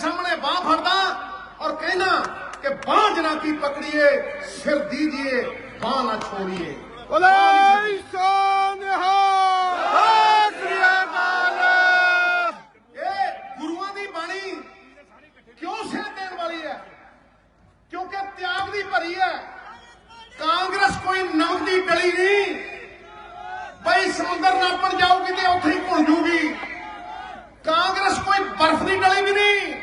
ਸਾਹਮਣੇ ਬਾਹ ਫੜਦਾ ਔਰ ਕਹਿਣਾ ਕਿ ਬਾਹ ਜਨਾ ਕੀ ਪਕੜੀਏ ਸਿਰ ਦੀਜੀਏ ਬਾਹ ਨਾ ਛੋੜੀਏ। ਬੋਲੇ ਸੋਨਿਹਾ ਸ੍ਰੀ ਅਕਾਲ। ਇਹ ਗੁਰੂਆਂ ਦੀ ਬਾਣੀ ਕਿਉਂ ਸਿਰ ਦੇਣ ਵਾਲੀ ਹੈ? ਕਿਉਂਕਿ ਤਿਆਗ ਦੀ ਭਰੀ ਹੈ। ਕਾਂਗਰਸ ਕੋਈ ਨਮਕ ਦੀ ਡਲੀ ਨਹੀਂ। ਬਈ ਸਮੁੰਦਰ ਨਾਪਣ ਜਾਊਗੀ ਤੇ ਉੱਥੇ ਹੀ ਭੁੱਲ ਜੂਗੀ। ਕਾਂਗਰਸ ਕੋਈ ਬਰਫ਼ ਦੀ ਡਲੀ ਵੀ ਨਹੀਂ।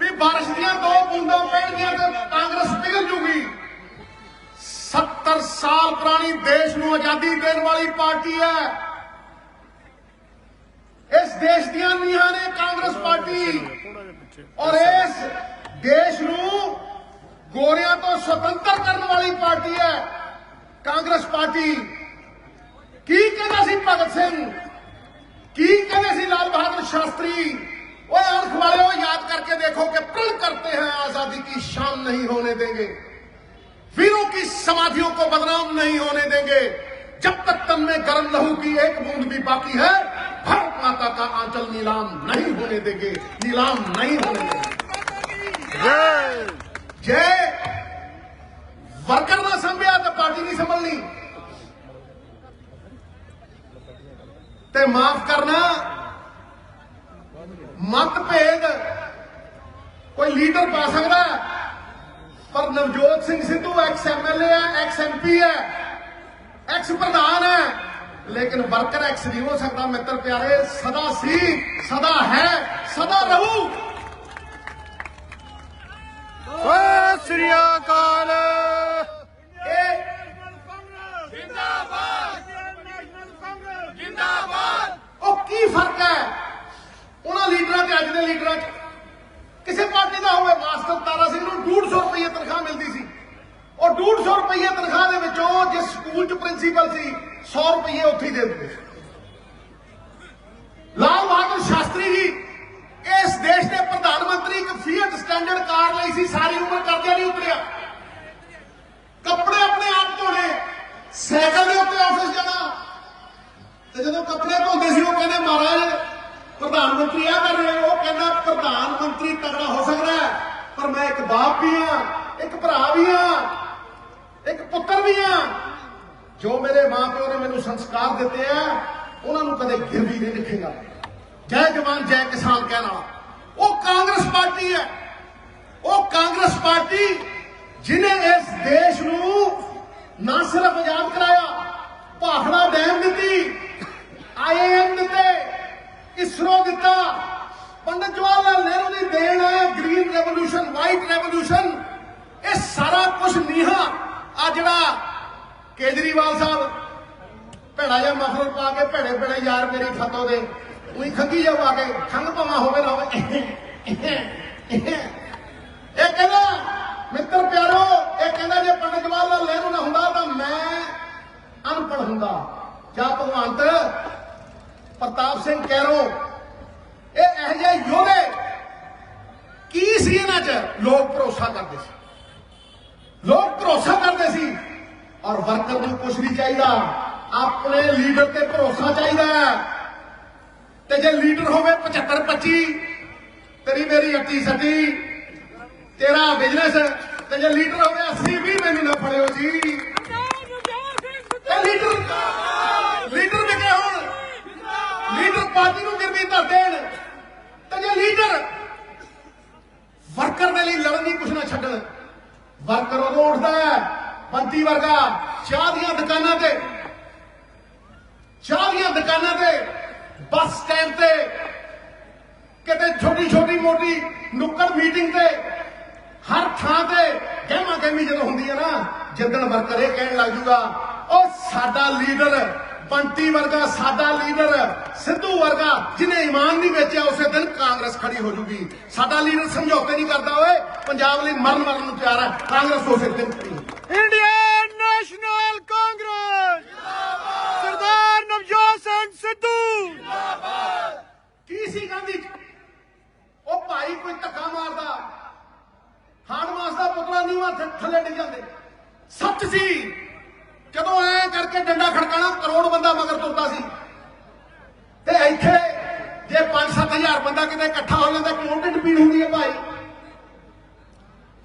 ਵੀ ਬਾਰਿਸ਼ ਦੀਆਂ ਦੋ ਬੂੰਦਾਂ ਪੈਣਗੀਆਂ ਤੇ ਕਾਂਗਰਸ ਪਿਘਲ ਜੂਗੀ। 70 ਸਾਲ ਪੁਰਾਣੀ ਦੇਸ਼ ਨੂੰ ਆਜ਼ਾਦੀ ਦੇਣ ਵਾਲੀ ਪਾਰਟੀ ਹੈ। ਇਸ ਦੇਸ਼ ਦੀਆਂ ਨੀਹਾਂ ਨੇ ਕਾਂਗਰਸ ਪਾਰਟੀ। ਔਰ ਇਸ ਦੇਸ਼ ਨੂੰ ਗੋਰਿਆਂ ਤੋਂ ਸੁਤੰਤਰ ਕਰਨ ਵਾਲੀ ਪਾਰਟੀ ਹੈ ਕਾਂਗਰਸ ਪਾਰਟੀ। ਕੀ ਕਹਿੰਦਾ ਸੀ ਭਗਤ ਸਿੰਘ? ਕੀ ਕਹਿੰਦੇ ਸੀ ਲਾਲ ਬਹਾਦਰ ਸ਼ਾਸਤਰੀ ਓਏ ਅਣਖ ਵਾਲਿਓ ਯਾਦ करके देखो कि प्रण करते हैं आजादी की शाम नहीं होने देंगे वीरों की समाधियों को बदनाम नहीं होने देंगे जब तक तन में गर्म लहू की एक बूंद भी बाकी है भारत माता का आंचल नीलाम नहीं होने देंगे नीलाम नहीं होने देंगे ਜੈ ਜੇ ਵਰਕਰ ਨਾ ਸੰਭਿਆ ਤਾਂ ਪਾਰਟੀ ਨਹੀਂ ਤੇ ਮਾਫ ਕਰਨਾ। ਮਤਭੇਦ ਕੋਈ ਲੀਡਰ ਪਾ ਸਕਦਾ ਪਰ ਨਵਜੋਤ ਸਿੰਘ ਸਿੱਧੂ ਐਕਸ ਐਮਐਲਏ ਹੈ ਐਕਸ ਐਮਪੀ ਹੈ ਐਕਸ ਪ੍ਰਧਾਨ ਹੈ। ਲੇਕਿਨ ਵਰਕਰ ਐਕਸ ਨਹੀਂ ਹੋ ਸਕਦਾ, ਮਿੱਤਰ ਪਿਆਰੇ। ਸਦਾ ਸੀ, ਸਦਾ ਹੈ, ਸਦਾ ਰਹੂ। ਓਏ ਸ੍ਰੀ ਅਕਾਲ ਇਹ ਉਹ ਕੀ ਫ਼ਰਕ ਹੈ ਉਹਨਾਂ ਲੀਡਰਾਂ ਤੇ ਅੱਜ ਦੇ ਲੀਡਰਾਂ 'ਚ ਕਿਸੇ ਪਾਰਟੀ ਦਾ ਹੋਵੇ ਮਾਸਟਰ ਤਾਰਾ ਸਿੰਘ ਨੂੰ 150 ਰੁਪਏ ਤਨਖਾਹ ਮਿਲਦੀ ਸੀ ਉਹ 150 ਰੁਪਏ ਤਨਖਾਹ ਦੇ ਵਿੱਚੋਂ ਜਿਸ ਸਕੂਲ 'ਚ ਪ੍ਰਿੰਸੀਪਲ ਸੀ 100 ਰੁਪਏ ਉੱਥੇ ਹੀ ਦੇ ਦਿੰਦੇ ਸੀ ਲਾਲ ਬਹਾਦਰ ਸ਼ਾਸਤਰੀ ਜੀ ਇਸ ਦੇਸ਼ ਦੇ ਪ੍ਰਧਾਨ ਮੰਤਰੀ ਇੱਕ ਫੀਟ ਸਟੈਂਡਰਡ ਕਾਰ ਲਈ ਸੀ ਸਾਰੀ ਉਮਰ ਕਰਜ਼ਾ ਨਹੀਂ ਉਤਰਿਆ ਕੱਪੜੇ ਆਪਣੇ ਆਪ ਧੋਣੇ ਸਾਈਕਲ ਦੇ ਉੱਤੇ ਆਫਿਸ ਜਾਣਾ ਤੇ ਜਦੋਂ ਕੱਪੜੇ ਧੋਂਦੇ ਸੀ, ਉਹ ਕਹਿੰਦੇ, ਮਹਾਰਾਜ, ਪ੍ਰਧਾਨ ਮੰਤਰੀ ਆ ਕਰ ਰਹੇ ਉਹ ਕਹਿੰਦਾ, ਪ੍ਰਧਾਨ ਮੰਤਰੀ ਤਗੜਾ ਹੋ ਸਕਦਾ ਪਰ ਮੈਂ ਇੱਕ ਬਾਪ ਵੀ ਆ ਇੱਕ ਭਰਾ ਵੀ ਆ ਇੱਕ ਪੁੱਤਰ ਵੀ ਆ ਜੋ ਮੇਰੇ ਮਾਪਿਓ ਨੇ ਮੈਨੂੰ ਸੰਸਕਾਰ ਦਿੱਤੇ ਆ, ਉਹਨਾਂ ਨੂੰ ਕਦੇ ਗਿਰਵੀ ਨਹੀਂ ਲਿਖੇਗਾ ਜੈ ਜਵਾਨ, ਜੈ ਕਿਸਾਨ ਕਹਿਣ ਵਾਲਾ। ਉਹ ਕਾਂਗਰਸ ਪਾਰਟੀ ਹੈ। ਉਹ ਕਾਂਗਰਸ ਪਾਰਟੀ ਜਿਨੇ ਇਸ ਦੇਸ਼ ਨੂੰ ਨਾ ਸਿਰਫ ਆਜ਼ਾਦ ਕਰਾਇਆ, ਭਾਖੜਾ ਡੈਮ ਦਿੱਤੀ ਆਈਐਮ ਦਿੱਤੇ ਇਸਰੋ ਦਿੱਤਾ। ਪੰਡਤ ਜਵਾਹਰ ਲਾਲ ਨਹਿਰੂ ਦੀ ਦੇਣ ਹੈ ਗ੍ਰੀਨ ਰੈਵੋਲੂਸ਼ਨ, ਵਾਈਟ ਰੈਵੋਲੂਸ਼ਨ। ਇਹ ਸਾਰਾ ਕੁਝ ਨੀਹਾਂ। ਆ ਜਿਹੜਾ ਕੇਜਰੀਵਾਲ ਸਾਹਿਬ ਭੈੜਾ ਜਿਹਾ ਮਫਲਰ ਪਾ ਕੇ ਭੈੜੇ ਭੈੜੇ ਯਾਰ ਮੇਰੀ ਫਤੋ ਦੇ, ਉਹੀ ਖੰਗੀ ਜਾ ਪਾ ਕੇ ਖੰਗ ਭਾਵਾਂ ਹੋਵੇ ਨਾ ਹੋਵੇ। ਇਹ ਕਹਿੰਦਾ, ਮਿੱਤਰ ਪਿਆਰੋ, ਇਹ ਕਹਿੰਦਾ ਜੇ ਪੰਡਤ ਜਵਾਹਰ ਲਾਲ ਨਹਿਰੂ ਨਾ ਹੁੰਦਾ ਤਾਂ ਮੈਂ ਅਨਪੜ ਹੁੰਦਾ। ਜਾਂ ਭਗਵੰਤ ਪ੍ਰਤਾਪ ਸਿੰਘ ਕੈਰੋ, ਇਹ ਇਹੋ ਜਿਹੇ ਯੋਧੇ ਕੀ ਸੀ ਇਹਨਾਂ 'ਚ? ਲੋਕ ਭਰੋਸਾ ਕਰਦੇ ਸੀ। ਲੋਕ ਭਰੋਸਾ ਕਰਦੇ ਸੀ ਔਰ ਵਰਕਰ ਨੂੰ ਕੁਝ ਨਹੀਂ ਚਾਹੀਦਾ। ਆਪਣੇ ਲੀਡਰ ਤੇ ਭਰੋਸਾ ਚਾਹੀਦਾ ਤੇ ਜੇ ਲੀਡਰ ਹੋਵੇ 75 25 ਤੇਰੀ ਮੇਰੀ ਅੱਟੀ ਸੱਟੀ ਤੇਰਾ ਬਿਜ਼ਨਸ ਤੇ ਜੇ ਲੀਡਰ ਹੋਵੇ 80 20 ਮੈਨੂੰ ਨਾ ਫੜਿਓ ਜੀ ਤੇ ਲੀਡਰ ਲੀਡਰ ਵਿਕੇ ਹੁਣ ਲੀਡਰ ਪਾਰਟੀ ਨੂੰ ਗਿਰਵੀ ਧਰ ਦੇਣ ਤੇ ਜੇ ਲੀਡਰ ਵਰਕਰ ਦੇ ਲਈ ਲੜਨ ਦੀ ਕੁਛ ਨਾ ਛੱਡਣ, ਵਰਕਰ ਉਦੋਂ ਉੱਠਦਾ ਹੈ ਬੰਤੀ ਵਰਗਾ, ਚਾਹ ਦੀਆਂ ਦੁਕਾਨਾਂ ਤੇ। ਚਾਹ ਦੀਆਂ ਦੁਕਾਨਾਂ ਤੇ, ਬੱਸ ਸਟੈਂਡ ਤੇ, ਕਿਤੇ ਛੋਟੀ ਛੋਟੀ ਮੋਟੀ ਨੁੱਕੜ ਮੀਟਿੰਗ ਤੇ, ਹਰ ਥਾਂ ਤੇ ਗਹਿਮਾ ਗਹਿਮੀ ਜਦੋਂ ਹੁੰਦੀ ਹੈ ਨਾ ਜਿੱਦਣ ਵਰਕਰ ਇਹ ਕਹਿਣ ਲੱਗ ਜੂਗਾ, ਉਹ ਸਾਡਾ ਲੀਡਰ ਬੰਟੀ ਵਰਗਾ ਸਾਡਾ ਲੀਡਰ ਸਿੱਧੂ ਵਰਗਾ ਜਿਹਨੇ ਈਮਾਨ ਨਹੀਂ ਵੇਚਿਆ ਉਸੇ ਦਿਨ ਕਾਂਗਰਸ ਖੜੀ ਹੋ ਜੂਗੀ। ਸਾਡਾ ਲੀਡਰ ਸਮਝੌਤੇ ਨਹੀਂ ਕਰਦਾ ਓਏ। ਪੰਜਾਬ ਲਈ ਮਰਨ ਮਰਨ ਨੂੰ ਤਿਆਰ ਹੈ ਕਾਂਗਰਸ ਉਸੇ ਦਿਨ ਖੜੀ Indian National Congress. Sardar Navjot Singh Sidhu. ਕੀ ਸੀ ਗਾਂਧੀ? ਉਹ ਭਾਈ ਕੋਈ ਧੱਕਾ ਮਾਰਦਾ। ਹਾੜ ਮਾਸ ਦਾ ਪੁਤਲਾ ਨਹੀਂ ਵਾ ਥੱਲੇ ਡਿੱਗ ਜਾਂਦੇ। ਸੱਚ ਸੀ। ਜਦੋਂ ਐ ਕਰਕੇ ਡੰਡਾ ਖੜਕਾਣਾ, ਕਰੋੜ ਬੰਦਾ ਮਗਰ ਤੁਰਦਾ ਸੀ। ਤੇ ਇੱਥੇ ਜੇ 5-7000 ਬੰਦਾ ਕਿਤੇ ਇਕੱਠਾ ਹੋ ਜਾਂਦਾ ਕਮਿਊਨਿਟੀ ਪੀੜ ਹੁੰਦੀ ਹੈ ਭਾਈ।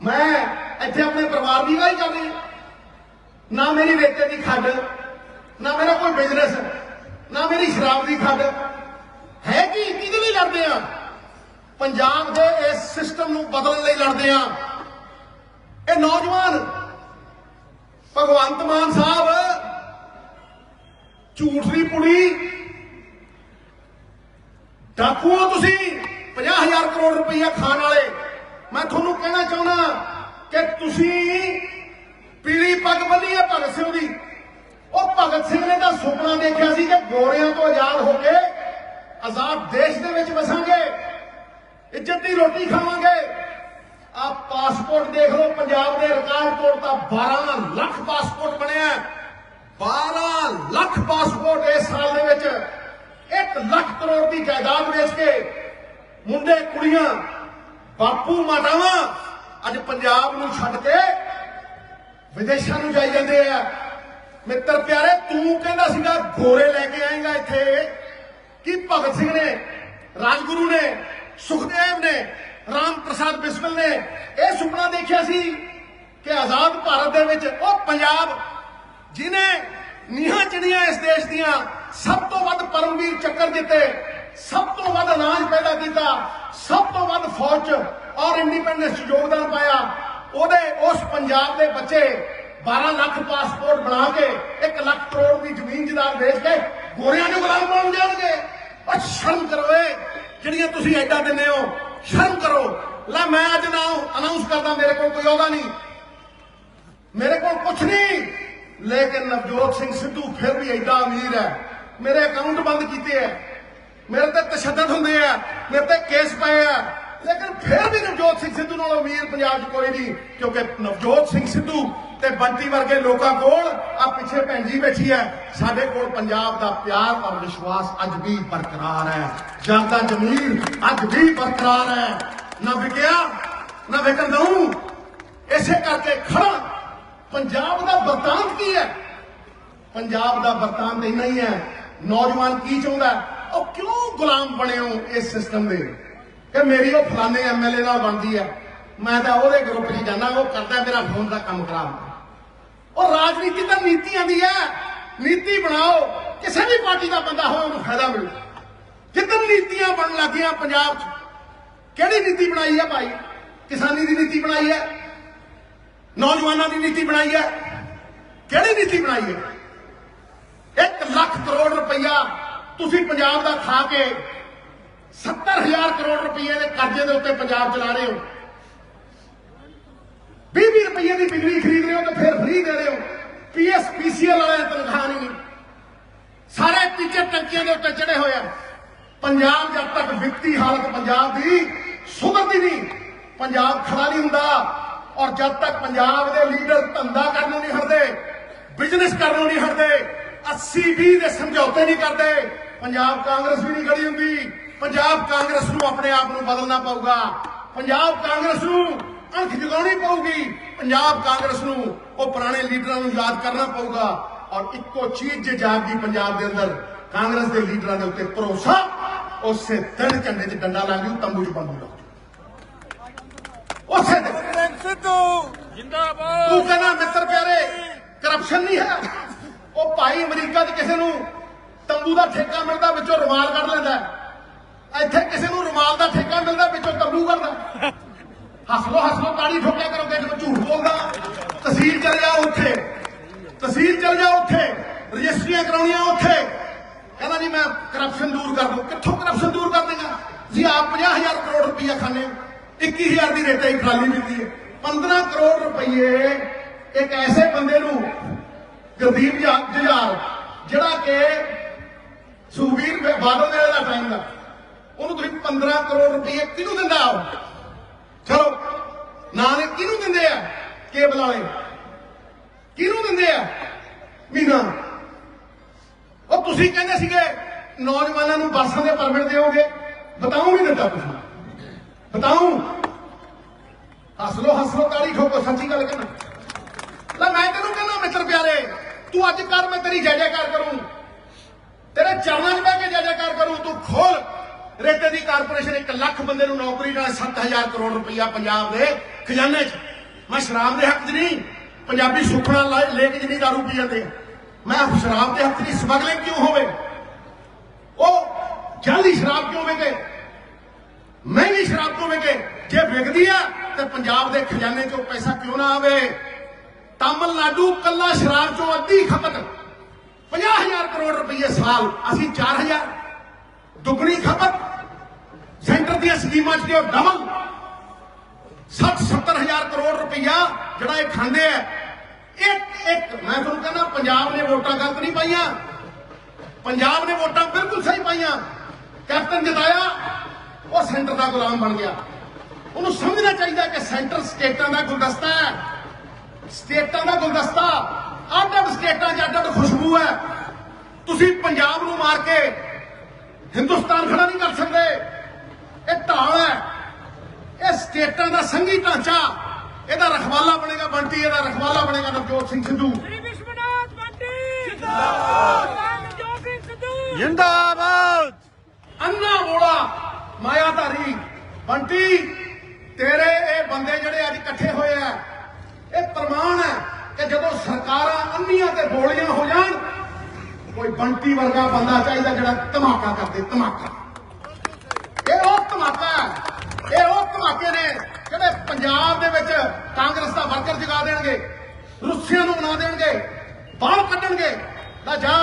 ਮੈਂ ਇੱਥੇ ਆਪਣੇ ਪਰਿਵਾਰ ਦੀ ਵਾਹੀ ਕਰਨੀ ਨਾ ਮੇਰੀ ਵੇਚੇ ਦੀ ਖੱਡ, ਨਾ ਮੇਰਾ ਕੋਈ ਬਿਜ਼ਨਸ ਨਾ ਮੇਰੀ ਸ਼ਰਾਬ ਦੀ ਖੱਡ। ਹੈ ਕਿ? ਕਿਹਦੇ ਲਈ ਲੜਦੇ ਆ? ਪੰਜਾਬ ਦੇ ਇਸ ਸਿਸਟਮ ਨੂੰ ਬਦਲਣ ਲਈ ਲੜਦੇ ਆ। ਇਹ ਨੌਜਵਾਨ ਭਗਵੰਤ ਮਾਨ ਸਾਹਿਬ, ਝੂਠ ਦੀ ਪੁੜੀ। ਡਾਕੂ ਤੁਸੀਂ 50000 ਕਰੋੜ ਰੁਪਈਆ ਖਾਣ ਵਾਲੇ। ਮੈਂ ਤੁਹਾਨੂੰ ਕਹਿਣਾ ਚਾਹੁੰਦਾ ਕਿ ਤੁਸੀਂ ਪੀਲੀ ਪੱਗ ਬੰਨੀ ਹੈ ਭਗਤ ਸਿੰਘ ਦੀ। ਉਹ ਭਗਤ ਸਿੰਘ ਨੇ ਤਾਂ ਸੁਪਨਾ ਦੇਖਿਆ ਸੀ ਕਿ ਗੋਰਿਆਂ ਤੋਂ ਆਜ਼ਾਦ ਹੋ ਕੇ ਆਜ਼ਾਦ ਦੇਸ਼ ਦੇ ਵਿੱਚ ਵਸਾਂਗੇ, ਇੱਜ਼ਤ ਦੀ ਰੋਟੀ ਖਾਵਾਂਗੇ। ਆ ਪਾਸਪੋਰਟ ਦੇਖ ਲਓ, ਪੰਜਾਬ ਦੇ ਰਿਕਾਰਡ ਤੋੜਤਾ 12 ਲੱਖ ਪਾਸਪੋਰਟ ਬਣਿਆ 12 ਲੱਖ ਪਾਸਪੋਰਟ ਇਸ ਸਾਲ ਦੇ ਵਿੱਚ। 1 ਲੱਖ ਕਰੋੜ ਦੀ ਜਾਇਦਾਦ ਵੇਚ ਕੇ ਮੁੰਡੇ, ਕੁੜੀਆਂ, ਬਾਪੂ, ਮਾਤਾਵਾਂ ਅੱਜ ਪੰਜਾਬ ਨੂੰ ਛੱਡ ਕੇ ਵਿਦੇਸ਼ਾਂ ਨੂੰ ਜਾਈ ਜਾਂਦੇ ਆ। ਮਿੱਤਰ ਪਿਆਰੇ, ਤੂੰ ਕਹਿੰਦਾ ਸੀਗਾ, ਗੋਰੇ ਲੈ ਕੇ ਆਏਗਾ ਇੱਥੇ। ਕਿ ਭਗਤ ਸਿੰਘ ਨੇ, ਰਾਜਗੁਰੂ ਨੇ, ਸੁਖਦੇਵ ਨੇ ਰਾਮ ਪ੍ਰਸਾਦ ਬਿਸਮਿਲ ਨੇ ਇਹ ਸੁਪਨਾ ਦੇਖਿਆ ਸੀ ਕਿ ਆਜ਼ਾਦ ਭਾਰਤ ਦੇ ਵਿੱਚ ਉਹ ਪੰਜਾਬ ਜਿਨੇ ਨੀਹਾਂ ਚੜੀਆਂ ਇਸ ਦੇਸ਼ ਦੀਆਂ ਸਭ ਤੋਂ ਵੱਧ ਪਰਮਵੀਰ ਚੱਕਰ ਦਿੱਤੇ ਸਭ ਤੋਂ ਵੱਧ ਅਨਾਜ ਪੈਦਾ ਕੀਤਾ, ਸਭ ਤੋਂ ਵੱਧ ਫੌਜ ਔਰ ਇੰਡੀਪੈਂਡੈਂਸ ਯੋਗਦਾਨ ਪਾਇਆ, ਉਹਦੇ ਉਸ ਪੰਜਾਬ ਦੇ ਬੱਚੇ 12 ਲੱਖ ਪਾਸਪੋਰਟ ਬਣਾ ਕੇ 1 ਲੱਖ ਕਰੋੜ ਦੀ ਜ਼ਮੀਨ ਜਦਾਦ ਵੇਚ ਕੇ ਗੋਰਿਆਂ ਨੂੰ ਗੁਲਾਮ ਬਣ ਜਾਣਗੇ। ਉਹ ਸ਼ਰਮ ਕਰੋ ਜਿਹੜੀਆਂ ਤੁਸੀਂ ਐਡਾ ਦਿੰਦੇ ਹੋ। ਸ਼ਰਮ ਕਰੋ। ਲੈ ਮੈਂ ਅੱਜ ਨਾ ਅਨਾਉਂਸ ਕਰਦਾ, ਮੇਰੇ ਕੋਲ ਕੋਈ ਅਹੁਦਾ ਨਹੀਂ। ਮੇਰੇ ਕੋਲ ਕੁਝ ਨਹੀਂ। ਲੇਕਿਨ ਨਵਜੋਤ ਸਿੰਘ ਸਿੱਧੂ ਫਿਰ ਵੀ ਐਡਾ ਅਮੀਰ ਹੈ। ਮੇਰੇ ਅਕਾਊਂਟ ਬੰਦ ਕੀਤੇ ਹੈ। ਮੇਰੇ ਤੇ ਤਸ਼ੱਦਦ ਹੁੰਦੇ ਆ ਮੇਰੇ ਤੇ ਕੇਸ ਪਏ ਆ ਲੇਕਿਨ ਫਿਰ ਵੀ ਨਵਜੋਤ ਸਿੰਘ ਸਿੱਧੂ ਨਾਲੋਂ ਅਮੀਰ ਪੰਜਾਬ 'ਚ ਕੋਈ ਨਹੀਂ, ਕਿਉਂਕਿ ਨਵਜੋਤ ਸਿੰਘ ਸਿੱਧੂ ਤੇ ਬੰਟੀ ਵਰਗੇ ਲੋਕਾਂ ਕੋਲ ਆ ਪਿੱਛੇ ਭੈਣ ਜੀ ਬੈਠੀ ਹੈ। ਸਾਡੇ ਕੋਲ ਪੰਜਾਬ ਦਾ ਪਿਆਰ ਔਰ ਵਿਸ਼ਵਾਸ ਅੱਜ ਵੀ ਬਰਕਰਾਰ ਹੈ। ਜਨਤਾ ਜਮੀਰ ਅੱਜ ਵੀ ਬਰਕਰਾਰ ਹੈ। ਨਾ ਵਿਕਿਆ, ਨਾ ਵਿਕਣ ਦਊ। ਇਸੇ ਕਰਕੇ ਖੜਾ। ਪੰਜਾਬ ਦਾ ਵਰਤਾਂਤ ਕੀ ਹੈ? ਪੰਜਾਬ ਦਾ ਵਰਤਾਂਤ ਇੰਨਾ ਹੀ ਹੈ। ਨੌਜਵਾਨ ਕੀ ਚਾਹੁੰਦਾ ਉਹ ਕਿਉਂ ਗੁਲਾਮ ਬਣੇ ਹੋ ਇਸ ਸਿਸਟਮ ਦੇ? ਕਿ ਮੇਰੀ ਉਹ ਫਲਾਣੇ ਐਮਐਲਏ ਨਾਲ ਬਣਦੀ ਹੈ। ਮੈਂ ਤਾਂ ਉਹਦੇ ਗਰੁੱਪ 'ਚ ਜਾਣਾ ਉਹ ਕਰਦਾ ਮੇਰਾ ਫੋਨ ਦਾ ਕੰਮ ਖਰਾਬ। ਉਹ ਰਾਜਨੀਤੀ ਤਾਂ ਨੀਤੀਆਂ ਦੀ ਹੈ। ਨੀਤੀ ਬਣਾਓ। ਕਿਸੇ ਵੀ ਪਾਰਟੀ ਦਾ ਬੰਦਾ ਹੋਵੇ, ਉਹਨੂੰ ਫਾਇਦਾ ਮਿਲੂ। ਜਿੱਦਨ ਨੀਤੀਆਂ ਬਣਨ ਲੱਗੀਆਂ ਪੰਜਾਬ 'ਚ, ਕਿਹੜੀ ਨੀਤੀ ਬਣਾਈ ਹੈ ਭਾਈ? ਕਿਸਾਨੀ ਦੀ ਨੀਤੀ ਬਣਾਈ ਹੈ? ਨੌਜਵਾਨਾਂ ਦੀ ਨੀਤੀ ਬਣਾਈ ਹੈ? ਕਿਹੜੀ ਨੀਤੀ ਬਣਾਈ ਹੈ? 1 ਲੱਖ ਕਰੋੜ ਰੁਪਈਆ ਤੁਸੀਂ ਪੰਜਾਬ ਦਾ ਖਾ ਕੇ 70000 ਕਰੋੜ ਰੁਪਈਏ ਦੇ ਕਰਜ਼ੇ ਦੇ ਉੱਤੇ ਪੰਜਾਬ ਚਲਾ ਰਹੇ ਹੋ। 20 ਰੁਪਏ ਦੀ ਬਿਜਲੀ ਖਰੀਦ ਰਹੇ ਹੋ ਤੇ ਫਿਰ ਫ੍ਰੀ ਦੇ ਰਹੇ ਹੋ ਪੀਐਸ ਵਾਲਿਆਂ ਤਨਖਾਹ ਨਹੀਂ। ਸਾਰੇ ਟੀਚਰ ਟੰਕੀਆਂ ਦੇ ਉੱਤੇ ਚੜੇ ਹੋਏ ਆ। ਪੰਜਾਬ ਜਦ ਤੱਕ ਵਿੱਤੀ ਹਾਲਤ ਪੰਜਾਬ ਦੀ ਸੁਧਰਦੀ ਨਹੀਂ, ਪੰਜਾਬ ਖੜਾ ਨਹੀਂ ਹੁੰਦਾ। ਔਰ ਜਦ ਤੱਕ ਪੰਜਾਬ ਦੇ ਲੀਡਰ ਧੰਦਾ ਕਰਨ ਨੂੰ ਨਹੀਂ ਹਟਦੇ, ਬਿਜ਼ਨਸ ਕਰਨ ਨੂੰ ਨਹੀਂ ਹਟਦੇ 80 20 ਦੇ ਸਮਝੌਤੇ ਨਹੀਂ ਕਰਦੇ, ਪੰਜਾਬ ਕਾਂਗਰਸ ਵੀ ਨਹੀਂ ਖੜੀ ਹੁੰਦੀ। ਪੰਜਾਬ ਕਾਂਗਰਸ ਨੂੰ ਆਪਣੇ ਆਪ ਨੂੰ ਬਦਲਣਾ ਪਊਗਾ। ਪੰਜਾਬ ਕਾਂਗਰਸ ਨੂੰ ਅੱਖ ਜਗਾਉਣੀ ਪਊਗੀ। ਪੰਜਾਬ ਕਾਂਗਰਸ ਨੂੰ ਉਹ ਪੁਰਾਣੇ ਲੀਡਰਾਂ ਨੂੰ ਯਾਦ ਕਰਨਾ ਪਊਗਾ। ਔਰ ਇੱਕੋ ਚੀਜ਼ ਜੇ ਜਾਗਦੀ ਪੰਜਾਬ ਦੇ ਅੰਦਰ ਕਾਂਗਰਸ ਦੇ ਲੀਡਰਾਂ ਦੇ ਉੱਤੇ ਭਰੋਸਾ ਉਸੇ ਦਿਨ ਝੰਡੇ 'ਚ ਡੰਡਾ ਲਾ ਦਿਓ ਤੰਬੂ 'ਚ ਬੰਦੂ ਲਾ। ਉਸੇ ਦਿਨ। ਸਿੱਧੂ! ਜਿੰਦਾਬਾਦ! ਤੂੰ ਕਹਿੰਦਾ ਮਿੱਤਰ ਪਿਆਰੇ ਕਰਪਸ਼ਨ ਨਹੀਂ ਹੈ। ਉਹ ਭਾਈ ਅਮਰੀਕਾ 'ਚ ਕਿਸੇ ਨੂੰ ਤੰਬੂ ਦਾ ਠੇਕਾ ਮਿਲਦਾ ਵਿੱਚੋਂ ਰੁਮਾਲ ਕੱਢ ਲੈਂਦਾ। ਇੱਥੇ ਕਿਸੇ ਨੂੰ ਰੁਮਾਲ ਦਾ ਠੇਕਾ ਮਿਲਦਾ ਵਿੱਚੋਂ ਤੰਬੂ ਕੱਢਦਾ। ਹੱਸ ਲੋ ਹੱਸ ਲੋ ਤਾੜੀ ਠੋਕਿਆ ਕਰੋ ਕਿ ਮੈਂ ਝੂਠ ਬੋਲਦਾ। ਤਹਿਸੀਲ ਚਲ ਜਾ ਉੱਥੇ। ਤਹਿਸੀਲ ਚਲ ਜਾ ਉੱਥੇ। ਰਜਿਸਟਰੀਆਂ ਕਰਾਉਣੀਆਂ ਉੱਥੇ। ਕਹਿੰਦਾ ਜੀ, ਮੈਂ ਕਰਪਸ਼ਨ ਦੂਰ ਕਰ ਦੂੰ। ਕਿੱਥੋਂ ਕਰਪਸ਼ਨ ਦੂਰ ਕਰ ਦੇਗਾ? ਜੀ ਆਪ 50000 ਕਰੋੜ ਰੁਪਈਆ ਖਾਣੇ ਹੋ। 21000 ਦੀ ਰੇਟੇ ਹੀ ਖਾਲੀ ਮਿਲਦੀ ਹੈ। 15 ਕਰੋੜ ਰੁਪਈਏ ਇੱਕ ਐਸੇ ਬੰਦੇ ਨੂੰ, ਗੁਰਦੀਪ ਜੁਝਾਰ, ਜਿਹੜਾ ਕਿ ਸੁਖਬੀਰ ਬੇ- ਬਾਦਲ ਦੇ ਦਾ ਟਾਈਮ ਦਾ। ਉਹਨੂੰ ਤੁਸੀਂ 15 ਕਰੋੜ ਰੁਪਏ ਕਿਹਨੂੰ ਦਿੰਦਾ ਉਹ? ਚਲੋ ਨਾਨਕ ਕਿਹਨੂੰ ਦਿੰਦੇ ਆ ਕੇਬਲ ਵਾਲੇ? ਕਿਹਨੂੰ ਦਿੰਦੇ ਆ? ਮੀਨਾ ਉਹ ਤੁਸੀਂ ਕਹਿੰਦੇ ਸੀਗੇ, ਨੌਜਵਾਨਾਂ ਨੂੰ ਬੱਸਾਂ ਦੇ ਪਰਮਿਟ ਦਿਓਗੇ। ਬਤਾਉ ਨਹੀਂ ਦਿੱਤਾ ਤੁਸੀਂ। ਬਤਾਉ ਹੱਸ ਲੋ ਹੱਸ ਲੋ ਤਾੜੀ ਠੋਕੋ, ਸੱਚੀ ਗੱਲ ਕਹਿਣਾ ਲੈ, ਮੈਂ ਤੈਨੂੰ ਕਹਿੰਦਾ, ਮਿੱਤਰ ਪਿਆਰੇ, ਤੂੰ ਅੱਜ ਕਰ, ਮੈਂ ਤੇਰੀ ਜੈ ਜੈਕਾਰ ਕਰੂੰ। ਤੇਰੇ ਚਰਨਾਂ 'ਚ ਬਹਿ ਕੇ ਜੈ ਜੈਕਾਰ ਕਰੂੰ, ਤੂੰ ਖੋਲ। ਰੇਤੇ ਦੀ ਕਾਰਪੋਰੇਸ਼ਨ 1 ਲੱਖ ਬੰਦੇ ਨੂੰ ਨੌਕਰੀ ਨਾਲ 7000 ਕਰੋੜ ਰੁਪਈਆ ਪੰਜਾਬ ਦੇ ਖਜ਼ਾਨੇ 'ਚ। ਮੈਂ ਸ਼ਰਾਬ ਦੇ ਹੱਕ 'ਚ ਨਹੀਂ, ਪੰਜਾਬੀ ਸੁਖਣਾ ਲੈ ਕੇ ਜਿੰਨੀ ਦਾਰੂ ਪੀ ਜਾਂਦੇ ਮੈਂ ਸ਼ਰਾਬ ਦੇ ਹੱਥ ਦੀ ਸਮਗਲਿੰਗ ਕਿਉਂ ਹੋਵੇ? ਉਹ ਜਾਲੀ ਸ਼ਰਾਬ ਕਿਉਂ ਵਿਕੇ ਮਹਿੰਗੀ ਸ਼ਰਾਬ ਕਿਉਂ ਵਿਕੇ ਜੇ ਵਿਕਦੀ ਆ, ਤੇ ਪੰਜਾਬ ਦੇ ਖਜ਼ਾਨੇ 'ਚੋਂ ਪੈਸਾ ਕਿਉਂ ਨਾ ਆਵੇ? ਤਾਮਿਲਨਾਡੂ ਕੱਲਾ ਸ਼ਰਾਬ 'ਚੋਂ ਅੱਧੀ ਖਪਤ। 50000 ਕਰੋੜ ਰੁਪਏ ਸਾਲ, ਅਸੀਂ 4000 ਦੁੱਗਣੀ ਖਪਤ ਸੈਂਟਰ ਦੀਆਂ ਸਕੀਮਾਂ 'ਚ ਦਿਓ ਡਬਲ 60 70000 ਕਰੋੜ ਰੁਪਈਆ ਜਿਹੜਾ ਇਹ ਖਾਂਦੇ ਆ। ਇੱਕ ਇੱਕ, ਮੈਂ ਤੁਹਾਨੂੰ ਕਹਿੰਦਾ ਪੰਜਾਬ ਨੇ ਵੋਟਾਂ ਗਲਤ ਨਹੀਂ ਪਾਈਆਂ। ਪੰਜਾਬ ਨੇ ਵੋਟਾਂ ਬਿਲਕੁਲ ਸਹੀ ਪਾਈਆਂ। ਕੈਪਟਨ ਜਿਤਾਇਆ, ਉਹ ਸੈਂਟਰ ਦਾ ਗੁਲਾਮ ਬਣ ਗਿਆ। ਉਹਨੂੰ ਸਮਝਣਾ ਚਾਹੀਦਾ ਕਿ ਸੈਂਟਰ ਸਟੇਟਾਂ ਦਾ ਗੁਲਦਸਤਾ ਹੈ। ਸਟੇਟਾਂ ਦਾ ਗੁਲਦਸਤਾ ਅੱਡ ਅੱਡ ਸਟੇਟਾਂ 'ਚ ਅੱਡ ਅੱਡ ਖੁਸ਼ਬੂ ਹੈ। ਤੁਸੀਂ ਪੰਜਾਬ ਨੂੰ ਮਾਰ ਕੇ ਹਿੰਦੁਸਤਾਨ ਖੜਾ ਨਹੀਂ ਕਰ ਸਕਦੇ। ਇਹ ਢਾਲ ਹੈ। ਇਹ ਸਟੇਟਾਂ ਦਾ ਸੰਘੀ ਢਾਂਚਾ। ਇਹਦਾ ਰਖਵਾਲਾ ਬਣੇਗਾ ਬੰਟੀ ਇਹਦਾ ਰਖਵਾਲਾ ਬਣੇਗਾ ਨਵਜੋਤ ਸਿੰਘ ਸਿੱਧੂ। ਵਿਸ਼ਵਨਾਥ ਬੰਟੀ। ਜਿੰਦਾਬਾਦ ਰਾਮਜੋਤ ਸਿੰਘ ਸਿੱਧੂ। ਜਿੰਦਾਬਾਦ। ਅੰਨਾ ਮੋੜਾ ਮਾਇਆਧਾਰੀ। ਬੰਟੀ ਤੇਰੇ ਇਹ ਬੰਦੇ ਜਿਹੜੇ ਅੱਜ ਇਕੱਠੇ ਹੋਏ ਆ ਇਹ ਪ੍ਰਮਾਣ ਹੈ ਕਿ ਜਦੋਂ ਸਰਕਾਰਾਂ ਅੰਨੀਆਂ ਤੇ ਬੋਲੀਆਂ ਹੋ ਜਾਣ ਕੋਈ ਬੰਟੀ ਵਰਗਾ ਬੰਦਾ ਚਾਹੀਦਾ ਜਿਹੜਾ ਧਮਾਕਾ ਕਰਦੇ, ਧਮਾਕਾ। ਇਹ ਉਹ ਧਮਾਕਾ ਹੈ। ਇਹ ਉਹ ਧਮਾਕੇ ਨੇ ਜਿਹੜੇ ਪੰਜਾਬ ਦੇ ਵਿੱਚ ਕਾਂਗਰਸ ਦਾ ਵਰਕਰ ਜਗਾ ਦੇਣਗੇ, ਰੁੱਸੀਆਂ ਨੂੰ ਬਣਾ ਦੇਣਗੇ ਬਾਹਰ ਕੱਢਣਗੇ। ਨਾ ਜਾ,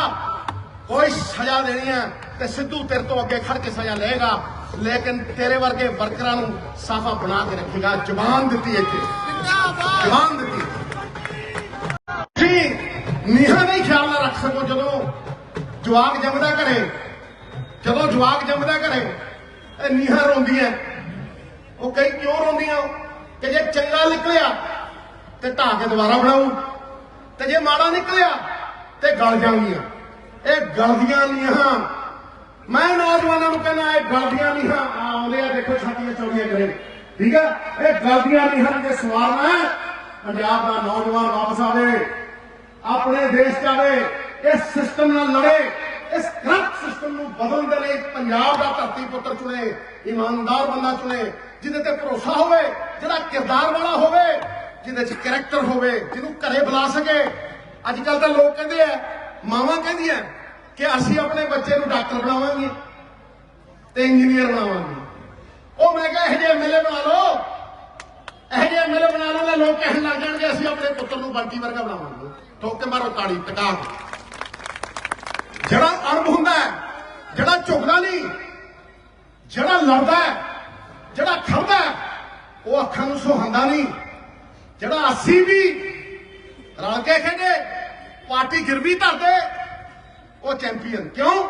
ਕੋਈ ਸਜ਼ਾ ਦੇਣੀ ਹੈ ਤੇ ਸਿੱਧੂ ਤੇਰੇ ਤੋਂ ਅੱਗੇ ਖੜ ਕੇ ਸਜ਼ਾ ਲਏਗਾ। ਲੇਕਿਨ ਤੇਰੇ ਵਰਗੇ ਵਰਕਰਾਂ ਨੂੰ ਸਾਫਾ ਬਣਾ ਕੇ ਰੱਖੇਗਾ। ਜ਼ਬਾਨ ਦਿੱਤੀ ਇੱਥੇ। ਜ਼ਬਾਨ ਦਿੱਤੀ। ਜੀ, ਨੀਹਾਂ ਦਾ ਖਿਆਲ ਨਾ ਰੱਖ ਸਕੋ ਜਦੋਂ ਜਵਾਕ ਜੰਮਦਾ ਘਰੇ। ਜਦੋਂ ਜਵਾਕ ਜੰਮਦਾ ਘਰੇ, ਇਹ ਨੀਹਾਂ ਰੋਂਦੀਆਂ। ਉਹ ਕਈ ਕਿਉਂ ਰੋਂਦੀਆਂ? ਕਿ ਜੇ ਚੰਗਾ ਨਿਕਲਿਆ, ਤੇ ਢਾਹ ਕੇ ਦੁਬਾਰਾ ਬਣਾਉ ਤੇ ਜੇ ਮਾੜਾ ਨਿਕਲਿਆ, ਤੇ ਗਲ ਜਾਣਗੀਆਂ ਇਹ ਗਲਦੀਆਂ ਨੀਹਾਂ। ਮੈਂ ਨੌਜਵਾਨਾਂ ਨੂੰ ਕਹਿੰਦਾ, ਇਹ ਗਲਦੀਆਂ ਨੀਹਾਂ। ਆ ਆਉਂਦੇ ਆ, ਦੇਖੋ ਛਾਤੀਆਂ ਚੌੜੀਆਂ ਕਰੇ ਠੀਕ ਹੈ ਇਹ ਗਲਦੀਆਂ ਨੀਹਾਂ ਦੇ ਸਵਾਲ ਹੈ ਪੰਜਾਬ ਦਾ ਨੌਜਵਾਨ ਵਾਪਸ ਆਵੇ, ਆਪਣੇ ਦੇਸ਼ ਚ ਆਵੇ ਇਸ ਸਿਸਟਮ ਨਾਲ ਲੜੇ, ਇਸ ਕਰਪਟ ਸਿਸਟਮ ਨੂੰ ਬਦਲਣ ਦੇ ਲਈ ਪੰਜਾਬ ਦਾ ਧਰਤੀ ਪੁੱਤਰ ਚੁਣੇ, ਇਮਾਨਦਾਰ ਬੰਦਾ ਚੁਣੇ, ਜਿਹਦੇ ਤੇ ਭਰੋਸਾ ਹੋਵੇ ਜਿਹੜਾ ਕਿਰਦਾਰ ਵਾਲਾ ਹੋਵੇ, ਜਿਹਦੇ 'ਚ ਕੈਰੈਕਟਰ ਹੋਵੇ, ਜਿਹਨੂੰ ਘਰੇ ਬੁਲਾ ਸਕੇ। ਅੱਜ ਕੱਲ ਤਾਂ ਲੋਕ ਕਹਿੰਦੇ ਆ, ਮਾਵਾਂ ਕਹਿੰਦੀਆਂ ਕਿ ਅਸੀਂ ਆਪਣੇ ਬੱਚੇ ਨੂੰ ਡਾਕਟਰ ਬਣਾਵਾਂਗੇ ਤੇ ਇੰਜੀਨੀਅਰ ਬਣਾਵਾਂਗੇ। ਉਹ ਮੈਂ ਕਿਹਾ, ਇਹ ਜਿਹੇ ਐਮਐਲਏ ਬਣਾ ਲਓ। ਇਹ ਜਿਹੇ ਐਮਐਲਏ ਬਣਾ ਲਓ ਤਾਂ ਲੋਕ ਕਹਿਣ ਲੱਗ ਜਾਣਗੇ, ਅਸੀਂ ਆਪਣੇ ਪੁੱਤਰ ਨੂੰ ਬੰਟੀ ਵਰਗਾ ਬਣਾਵਾਂਗੇ। ਠੋਕ ਕੇ ਮਾਰੋ ਤਾੜੀ, ਟਕਾ ਜਿਹੜਾ ਅਰਬ ਹੁੰਦਾ ਜਿਹੜਾ ਝੁਕਦਾ ਨਹੀਂ, ਜਿਹੜਾ ਲੜਦਾ ਜਿਹੜਾ ਖੜਦਾ ਉਹ ਅੱਖਾਂ ਨੂੰ ਸੁਹਾਂਦਾ ਨਹੀਂ। ਜਿਹੜਾ ਅਸੀਂ ਵੀ ਰਲ ਕੇ ਖੇਡੇ, ਪਾਰਟੀ ਗਿਰਵੀ ਧਰਦੇ, ਉਹ ਚੈਂਪੀਅਨ ਕਿਉਂ?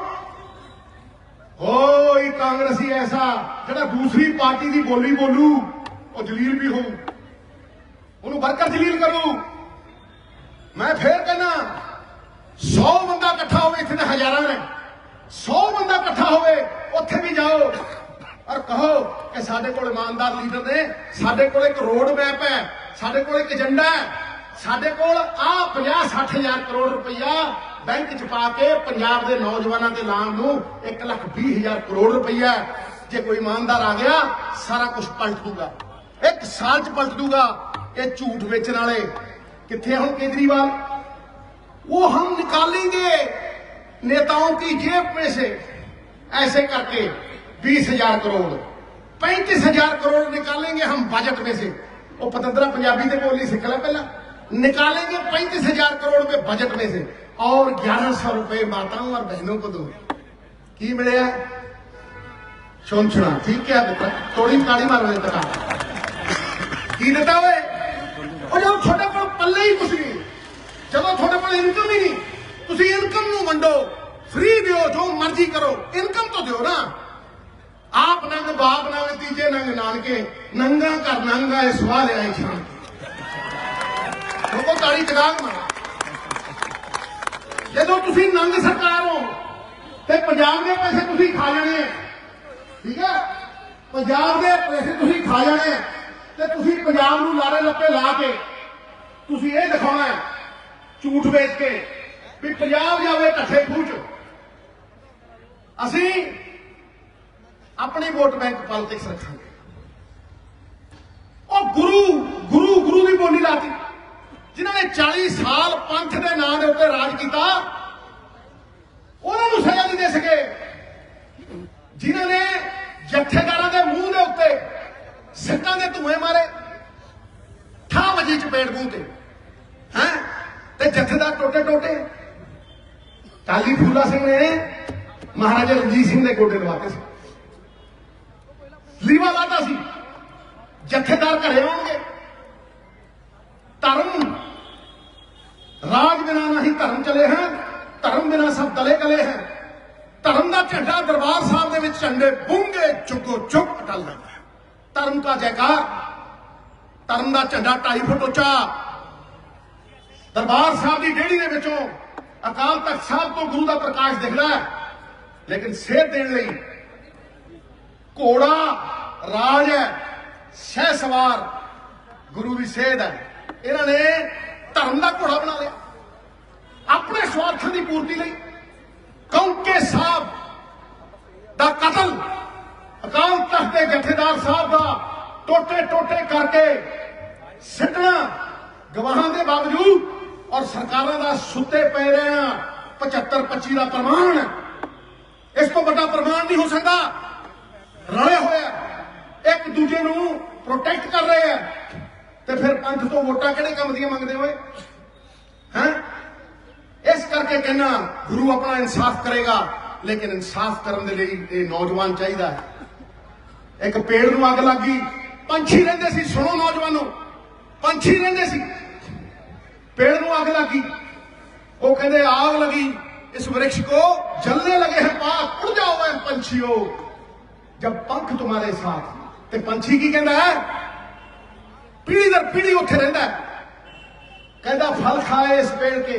ਹੋਈ ਕਾਂਗਰਸੀ ਐਸਾ, ਜਿਹੜਾ ਦੂਸਰੀ ਪਾਰਟੀ ਦੀ ਬੋਲੀ ਬੋਲੂ, ਉਹ ਜਲੀਲ ਵੀ ਹੋਊ। ਉਹਨੂੰ ਵਰਕਰ ਜਲੀਲ ਕਰੂ। ਮੈਂ ਫੇਰ ਕਹਿੰਦਾ 100 ਬੰਦਾ ਇਕੱਠਾ ਹੋਵੇ, ਇੱਥੇ ਤਾਂ ਹਜ਼ਾਰਾਂ ਨੇ। 100 ਬੰਦਾ ਇਕੱਠਾ ਹੋਵੇ, ਉੱਥੇ ਵੀ ਜਾਓ। ਔਰ ਕਹੋ ਕਿ ਸਾਡੇ ਕੋਲ ਇਮਾਨਦਾਰ ਲੀਡਰ ਨੇ, ਸਾਡੇ ਕੋਲ ਇੱਕ ਰੋਡ ਮੈਪ ਹੈ, ਸਾਡੇ ਕੋਲ ਇੱਕ ਏਜੰਡਾ ਹੈ। ਸਾਡੇ ਕੋਲ ਆ 50 60 ਹਜ਼ਾਰ ਕਰੋੜ ਰੁਪਈਆ ਬੈਂਕ 'ਚ ਪਾ ਕੇ ਪੰਜਾਬ ਦੇ ਨੌਜਵਾਨਾਂ ਦੇ ਲਾਮ ਨੂੰ 1 ਲੱਖ 20 ਹਜ਼ਾਰ ਕਰੋੜ ਰੁਪਈਆ ਜੇ ਕੋਈ ਇਮਾਨਦਾਰ ਆ ਗਿਆ, ਸਾਰਾ ਕੁਝ ਪਲਟ ਦੂਗਾ। ਇੱਕ ਸਾਲ 'ਚ ਪਲਟ ਦੂਗਾ। ਇਹ ਝੂਠ ਵੇਚਣ ਵਾਲੇ ਕਿੱਥੇ ਹੁਣ ਕੇਜਰੀਵਾਲ? वो हम निकालेंगे नेताओं की जेब में से, ऐसे करके बीस हज़ार करोड़। पैंतीस हज़ार करोड़ निकालेंगे हम बजट में से। वो पतंदरा पंजाबी से बोली सीख ला पहला। निकालेंगे पैंतीस हज़ार करोड़ रुपए बजट में से। और ग्यारह सौ रुपए माताओं और बहनों को दो की मिले? सुन सुना ठीक है बेटा? थोड़ी ताली मारो बेटा। की देता हुए? और छोटे पर पल्ले ही कुछ नहीं। ਜਦੋਂ ਤੁਹਾਡੇ ਕੋਲ ਇਨਕਮ ਹੀ ਨਹੀਂ, ਤੁਸੀਂ ਇਨਕਮ ਨੂੰ ਵੰਡੋ ਫ੍ਰੀ ਦਿਓ, ਜੋ ਮਰਜ਼ੀ ਕਰੋ ਇਨਕਮ ਤਾਂ ਦਿਓ ਨਾ। ਆਪ ਨੰਗ, ਬਾਪ ਨੰਗ, ਤੀਜੇ ਨੰਗ, ਨਾਨਕੇ, ਨੰਗਾ ਕਰ ਨੰਗਾ ਇਹ ਸਵਾਲ ਆਏ ਸ਼ਾਨ ਲੋਕੋ ਤਾੜੀ ਚਗਾਗ ਮਾਰ। ਜਦੋਂ ਤੁਸੀਂ ਨੰਗ ਸਰਕਾਰ ਹੋ, ਤੇ ਪੰਜਾਬ ਦੇ ਪੈਸੇ ਤੁਸੀਂ ਖਾ ਜਾਣੇ ਠੀਕ ਹੈ? ਪੰਜਾਬ ਦੇ ਪੈਸੇ ਤੁਸੀਂ ਖਾ ਜਾਣੇ ਤੇ ਤੁਸੀਂ ਪੰਜਾਬ ਨੂੰ ਲਾਰੇ ਲੱਪੇ ਲਾ ਕੇ ਤੁਸੀਂ ਇਹ ਦਿਖਾਉਣਾ ਹੈ ਝੂਠ ਵੇਚ ਕੇ ਵੀ ਪੰਜਾਬ ਜਾਵੇ ਢੱਠੇ ਖੂਚ ਅਸੀਂ ਆਪਣੀ ਵੋਟ ਬੈਂਕ ਪੋਲਿਟਿਕਸ ਰੱਖਾਂਗੇ। ਉਹ ਗੁਰੂ ਗੁਰੂ ਗੁਰੂ ਦੀ ਬੋਲੀ ਲਾਤੀ। ਜਿਨ੍ਹਾਂ ਨੇ ਪੰਥ ਦੇ ਨਾਂ ਦੇ ਉੱਤੇ ਰਾਜ ਕੀਤਾ, ਉਹਨਾਂ ਨੂੰ ਸਜ਼ਾ ਨਹੀਂ ਦੇ ਸਕੇ। ਜਿਨ੍ਹਾਂ ਨੇ ਜਥੇਦਾਰਾਂ ਦੇ ਮੂੰਹ ਦੇ ਉੱਤੇ ਸਿੱਟਾਂ ਦੇ ਧੂਏ ਮਾਰੇ ਠਾ ਚ ਚਪੇੜ ਮੂੰਹ ਤੇ। ਹੈ? ਤੇ ਜਥੇਦਾਰ ਟੋਟੇ ਟੋਟੇ। ਟਾਲੀ ਫੂਲਾ ਸਿੰਘ ਨੇ ਮਹਾਰਾਜਾ ਰਣਜੀਤ ਸਿੰਘ ਦੇ ਗੋਡੇ ਲਵਾਤੇ ਸੀ। ਲੀਵਾ ਲਾਤਾ ਸੀ। ਜਥੇਦਾਰ ਘਰੇ ਆਉਣਗੇ। ਧਰਮ, ਰਾਜ ਬਿਨਾ ਨਹੀਂ ਧਰਮ ਚਲੇ ਹੈ ਧਰਮ ਬਿਨਾ ਸਭ ਦਲੇ ਗਲੇ ਹੈ ਧਰਮ ਦਾ ਝੰਡਾ ਦਰਬਾਰ ਸਾਹਿਬ ਦੇ ਵਿੱਚ ਝੰਡੇ ਬੂੰਗੇ ਚੁੱਕੋ ਚੁੱਕ ਅਟਲ ਰਹਿੰਦਾ ਹੈ। ਧਰਮ ਦਾ ਜੈਕਾਰ, ਧਰਮ ਦਾ ਝੰਡਾ 2.5 ਫੁੱਟ ਉੱਚਾ ਦਰਬਾਰ ਸਾਹਿਬ ਦੀ ਡੇੜੀ ਦੇ ਵਿੱਚੋਂ ਅਕਾਲ ਤਖਤ ਸਾਹਿਬ ਤੋਂ ਗੁਰੂ ਦਾ ਪ੍ਰਕਾਸ਼ ਦਿਖਦਾ ਹੈ। ਲੇਕਿਨ ਸੇਧ ਦੇਣ ਲਈ ਘੋੜਾ ਰਾਜ ਹੈ, ਸ਼ਹਿ ਸਵਾਰ, ਗੁਰੂ ਦੀ ਸੇਧ ਹੈ। ਇਹਨਾਂ ਨੇ ਧਰਮ ਦਾ ਘੋੜਾ ਬਣਾ ਲਿਆ। ਆਪਣੇ ਸਵਾਰਥਾਂ ਦੀ ਪੂਰਤੀ ਲਈ ਕੌਂਕੇ ਸਾਹਿਬ ਦਾ ਕਤਲ, ਅਕਾਲ ਤਖਤ ਦੇ ਜਥੇਦਾਰ ਸਾਹਿਬ ਦਾ ਟੋਟੇ ਟੋਟੇ ਕਰਕੇ ਸਿੱਟਣਾ ਗਵਾਹਾਂ ਦੇ ਬਾਵਜੂਦ ਔਰ ਸਰਕਾਰਾਂ ਦਾ ਸੁੱਤੇ ਪਏ ਰਹਿਣਾ 75 25 ਦਾ ਪ੍ਰਮਾਣ ਇਸ ਤੋਂ ਵੱਡਾ ਪ੍ਰਮਾਣ ਨਹੀਂ ਹੋ ਸਕਦਾ। ਰਲੇ ਹੋਇਆ ਇੱਕ ਦੂਜੇ ਨੂੰ ਪ੍ਰੋਟੈਕਟ ਕਰ ਰਹੇ ਆ। ਤੇ ਫਿਰ ਪੰਥ ਤੋਂ ਵੋਟਾਂ ਕਿਹੜੇ ਕੰਮ ਦੀਆਂ ਮੰਗਦੇ ਹੋਏ? ਹੈ? ਇਸ ਕਰਕੇ ਕਹਿਣਾ ਗੁਰੂ ਆਪਣਾ ਇਨਸਾਫ ਕਰੇਗਾ, ਲੇਕਿਨ ਇਨਸਾਫ ਕਰਨ ਦੇ ਲਈ ਇਹ ਨੌਜਵਾਨ ਚਾਹੀਦਾ ਹੈ। ਇੱਕ ਪੇੜ ਨੂੰ ਅੱਗ ਲੱਗੀ ਪੰਛੀ ਰਹਿੰਦੇ ਸੀ, ਸੁਣੋ ਨੌਜਵਾਨੋ। ਪੰਛੀ ਰਹਿੰਦੇ ਸੀ। पेड़ ਨੂੰ ਅੱਗ ਲੱਗੀ ਉਹ ਕਹਿੰਦੇ ਆਗ लगी इस वृक्ष को जलने लगे हैं पाक उड़ जाओ वह पंछियों जब पंख तुम्हारे साथ ਤੇ ਪੰਛੀ ਕੀ ਕਹਿੰਦਾ ਹੈ ਪੀੜੀ ਦਰ ਪੀੜੀ ਉੱਥੇ ਰਹਿੰਦਾ ਹੈ ਕਹਿੰਦਾ फल खाए इस पेड़ के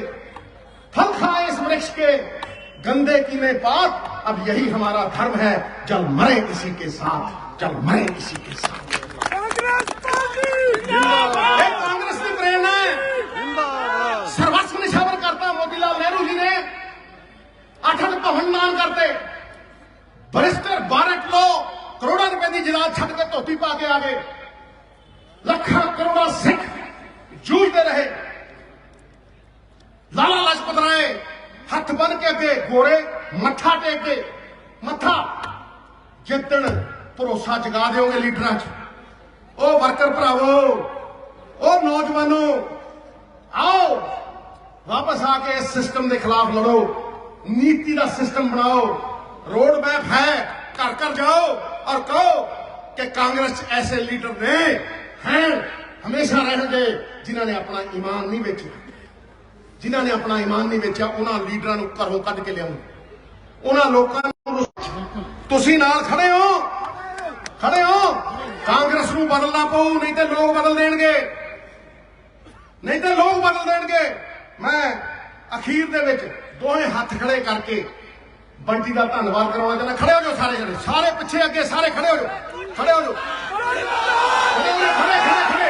फल खाए इस वृक्ष के गंदे कीने पात अब यही हमारा धर्म है चल मरे इसी के साथ चल मरे इसी के साथ ਅੱਠ ਭਵਨ ਦਾਨ ਕਰਤੇ ਬਰਿਸਟਰ ਬਾਰਟ ਲੋ ਕਰੋੜਾਂ ਰੁਪਏ ਦੀ ਜਲਾਦ ਛੱਡ ਕੇ ਧੋਤੀ ਪਾ ਕੇ ਆ ਗਏ। ਲੱਖਾਂ ਕਰੋੜਾਂ ਸਿੱਖ ਜੂਝਦੇ ਰਹੇ। ਲਾਲਾ ਲਾਜਪਤ ਰਾਏ ਹੱਥ ਬੰਨ ਕੇ ਅੱਗੇ ਗੋਰੇ, ਮੱਥਾ ਟੇਕ ਕੇ ਮੱਥਾ ਜਿੱਤਣ ਭਰੋਸਾ ਜਗਾ ਦਿਓਗੇ ਲੀਡਰਾਂ 'ਚ। ਉਹ ਵਰਕਰ ਭਰਾਵੋ ਉਹ ਨੌਜਵਾਨੋ, ਆਓ ਵਾਪਸ ਆ ਕੇ ਇਸ ਸਿਸਟਮ ਦੇ ਖਿਲਾਫ ਲੜੋ। ਨੀਤੀ ਦਾ ਸਿਸਟਮ ਬਣਾਓ। ਰੋਡ ਮੈਪ ਹੈ, ਘਰ ਘਰ ਜਾਓ ਔਰ ਕਹੋ ਕਿ ਕਾਂਗਰਸ 'ਚ ਐਸੇ ਲੀਡਰ ਨੇ हैं ਹਮੇਸ਼ਾ ਰਹਿਣਗੇ ਜਿਨ੍ਹਾਂ ਨੇ ਆਪਣਾ ਈਮਾਨ ਨਹੀਂ ਵੇਚਿਆ। ਜਿਨ੍ਹਾਂ ਨੇ ਆਪਣਾ ਈਮਾਨ ਨਹੀਂ ਵੇਚਿਆ, ਉਹਨਾਂ ਲੀਡਰਾਂ ਨੂੰ ਘਰੋਂ ਕੱਢ ਕੇ ਲਿਆਉਂ ਉਹਨਾਂ ਲੋਕਾਂ ਨੂੰ ਤੁਸੀਂ ਨਾਲ ਖੜੇ ਹੋ। ਖੜੇ ਹੋ। ਕਾਂਗਰਸ ਨੂੰ ਬਦਲਣਾ ਪਊ, ਨਹੀਂ ਤੇ ਲੋਕ ਬਦਲ ਦੇਣਗੇ। ਨਹੀਂ ਤੇ ਲੋਕ ਬਦਲ ਦੇਣਗੇ। ਮੈਂ ਅਖੀਰ ਦੇ ਵਿੱਚ ਦੋਵੇਂ ਹੱਥ ਖੜੇ ਕਰਕੇ ਬੰਟੀ ਦਾ ਧੰਨਵਾਦ ਕਰਵਾਉਣਾ ਚਾਹੁੰਦਾ। ਖੜੇ ਹੋ ਜਾਓ ਸਾਰੇ ਜਣੇ। ਸਾਰੇ ਪਿੱਛੇ ਅੱਗੇ ਸਾਰੇ ਖੜੇ ਹੋ ਜਾਓ। ਖੜੇ ਹੋ ਜਾਓ। ਖੜੇ ਖੜੇ ਖੜੇ।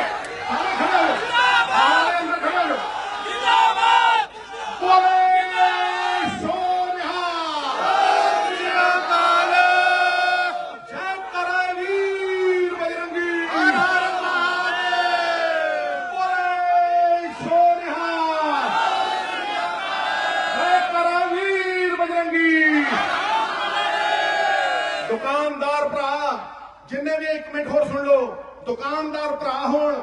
ਜਿੰਨੇ ਵੀ ਇੱਕ ਮਿੰਟ ਹੋਰ ਸੁਣ ਲਓ। ਦੁਕਾਨਦਾਰ ਭਰਾ ਹੋਣ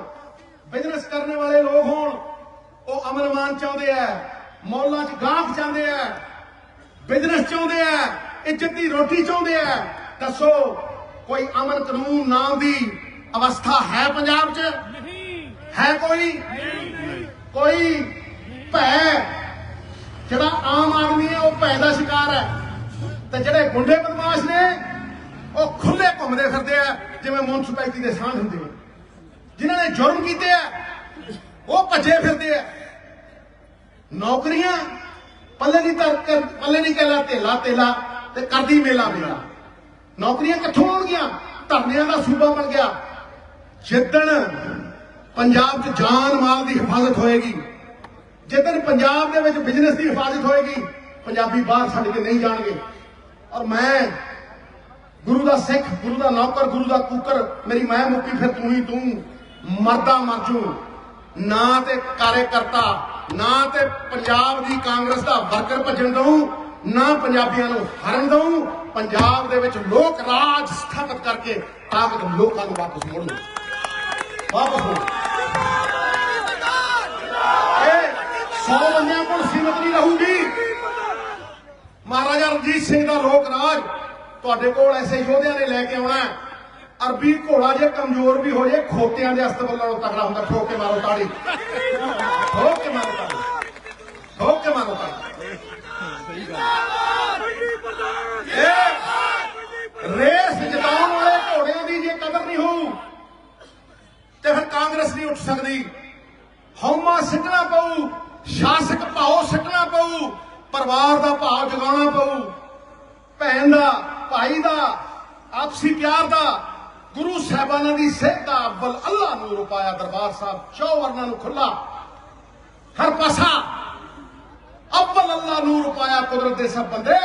ਬਿਜ਼ਨਸ ਕਰਨ ਵਾਲੇ ਲੋਕ ਹੋਣ, ਉਹ ਅਮਨ ਚਾਹੁੰਦੇ ਆ, ਮੌਲਾਂ 'ਚ ਗਾਹਕ ਚਾਹੁੰਦੇ ਆ ਬਿਜ਼ਨਸ ਚਾਹੁੰਦੇ ਆ, ਇੱਜ਼ਤ ਦੀ ਰੋਟੀ ਚਾਹੁੰਦੇ ਆ। ਦੱਸੋ, ਕੋਈ ਅਮਨ ਕਾਨੂੰਨ ਨਾਮ ਦੀ ਅਵਸਥਾ ਹੈ ਪੰਜਾਬ 'ਚ? ਨਹੀਂ ਹੈ ਕੋਈ? ਕੋਈ ਭੈ ਜਿਹੜਾ ਆਮ ਆਦਮੀ ਹੈ, ਉਹ ਭੈ ਦਾ ਸ਼ਿਕਾਰ ਹੈ। ਤੇ ਜਿਹੜੇ ਗੁੰਡੇ ਬਦਮਾਸ਼ ਨੇ ਉਹ ਖੁੱਲੇ ਘੁੰਮਦੇ ਫਿਰਦੇ ਆ, ਜਿਵੇਂ ਮੁਨਸਪੈਲਿਟੀ ਦੇ ਸਾਂਝ ਹੁੰਦੇ ਆ। ਜਿਨ੍ਹਾਂ ਨੇ ਜੁਰਮ ਕੀਤੇ ਆ, ਉਹ ਭੱਜੇ ਫਿਰਦੇ ਆ। ਨੌਕਰੀਆਂ, ਪੱਲੇ ਨਹੀਂ ਤਰ ਪੱਲੇ ਨਹੀਂ ਕਹਿਲਾ ਤੇਲਾ ਤੇਲਾ ਤੇ ਕਰਦੀ ਮੇਲਾ ਮੇਲਾ। ਨੌਕਰੀਆਂ ਕਿੱਥੋਂ ਆਉਣਗੀਆਂ? ਧਰਨਿਆਂ ਦਾ ਸੂਬਾ ਬਣ ਗਿਆ। ਜਿੱਦਣ ਪੰਜਾਬ 'ਚ ਜਾਨ ਮਾਲ ਦੀ ਹਿਫਾਜ਼ਤ ਹੋਏਗੀ, ਜਿੱਦਣ ਪੰਜਾਬ ਦੇ ਵਿੱਚ ਬਿਜ਼ਨਸ ਦੀ ਹਿਫਾਜ਼ਤ ਹੋਏਗੀ, ਪੰਜਾਬੀ ਬਾਹਰ ਛੱਡ ਕੇ ਨਹੀਂ ਜਾਣਗੇ। ਔਰ ਮੈਂ ਗੁਰੂ ਦਾ ਸਿੱਖ, ਗੁਰੂ ਦਾ ਨੌਕਰ, ਗੁਰੂ ਦਾ ਕੂਕਰ, ਮੇਰੀ ਮੈਂ ਮੁੱਕੀ ਫਿਰ ਤੂੰ ਹੀ ਤੂੰ। ਮਰਦਾ ਮਰ ਜੂ ਨਾ ਤੇ ਕਾਰਜਕਰਤਾ, ਨਾ ਤੇ ਪੰਜਾਬ ਦੀ ਕਾਂਗਰਸ ਦਾ ਵਰਕਰ ਭੱਜਣ ਦਊ, ਨਾ ਪੰਜਾਬੀਆਂ ਨੂੰ ਹਰਨ ਦਊ। ਪੰਜਾਬ ਦੇ ਵਿੱਚ ਲੋਕ ਰਾਜ ਸਥਾਪਿਤ ਕਰਕੇ ਤਾਕਤ ਲੋਕਾਂ ਨੂੰ ਵਾਪਸ ਮੋੜ ਲਊ ਵਾਪਸ ਮੋੜ ਇਹ 100 ਬੰਦਿਆਂ ਕੋਲ ਸੀਮਤ ਨਹੀਂ ਰਹੂਗੀ। ਮਹਾਰਾਜਾ ਰਣਜੀਤ ਸਿੰਘ ਦਾ ਲੋਕ ਰਾਜ ਤੁਹਾਡੇ ਕੋਲ ਐਸੇ ਯੋਧਿਆਂ ਨੇ ਲੈ ਕੇ ਆਉਣਾ ਅਰਬੀ ਘੋੜਾ ਜੇ ਕਮਜ਼ੋਰ ਵੀ ਹੋ ਜੇ, ਖੋਤਿਆਂ ਦੇ ਅਸਤਬਲ ਨਾਲੋਂ ਤਗੜਾ ਹੁੰਦਾ, ਠੋਕ ਕੇ ਮਾਰੋ ਤਾੜੀ। ਠੋਕ ਕੇ ਮਾਰੋ ਤਾੜੀ। ਠੋਕ ਕੇ ਮਾਰੋ ਤਾੜੀ। ਇਹ ਰੇਸ ਜਿਤਾਉਣ ਵਾਲੇ ਘੋੜਿਆਂ ਦੀ ਜੇ ਕਦਰ ਨਹੀਂ ਹੋਊ, ਤੇ ਫਿਰ ਕਾਂਗਰਸ ਨਹੀਂ ਉੱਠ ਸਕਦੀ। ਹਉਮਾ ਸਿੱਟਣਾ ਪਊ, ਸ਼ਾਸਕ ਭਾਉ ਸਿੱਟਣਾ ਪਊ, ਪਰਿਵਾਰ ਦਾ ਭਾਵ ਜਗਾਉਣਾ ਪਊ। ਭੈਣ ਦਾ ਭਾਈ ਦਾ, ਆਪਸੀ ਪਿਆਰ ਦਾ, ਗੁਰੂ ਸਾਹਿਬਾਨਾਂ ਦੀ ਸਿੱਖ ਦਾ ਅਵਲ ਅੱਲਾ ਨੂੰ ਰੁਪਾਇਆ ਦਰਬਾਰ ਸਾਹਿਬ, ਚੌ ਨੂੰ ਖੁੱਲਾ ਹਰ ਪਾਸਾ ਅਵਲ ਅੱਲਾ ਨੂਰ ਪਾਇਆ ਕੁਦਰਤ ਦੇ ਸਭ ਬੰਦੇ,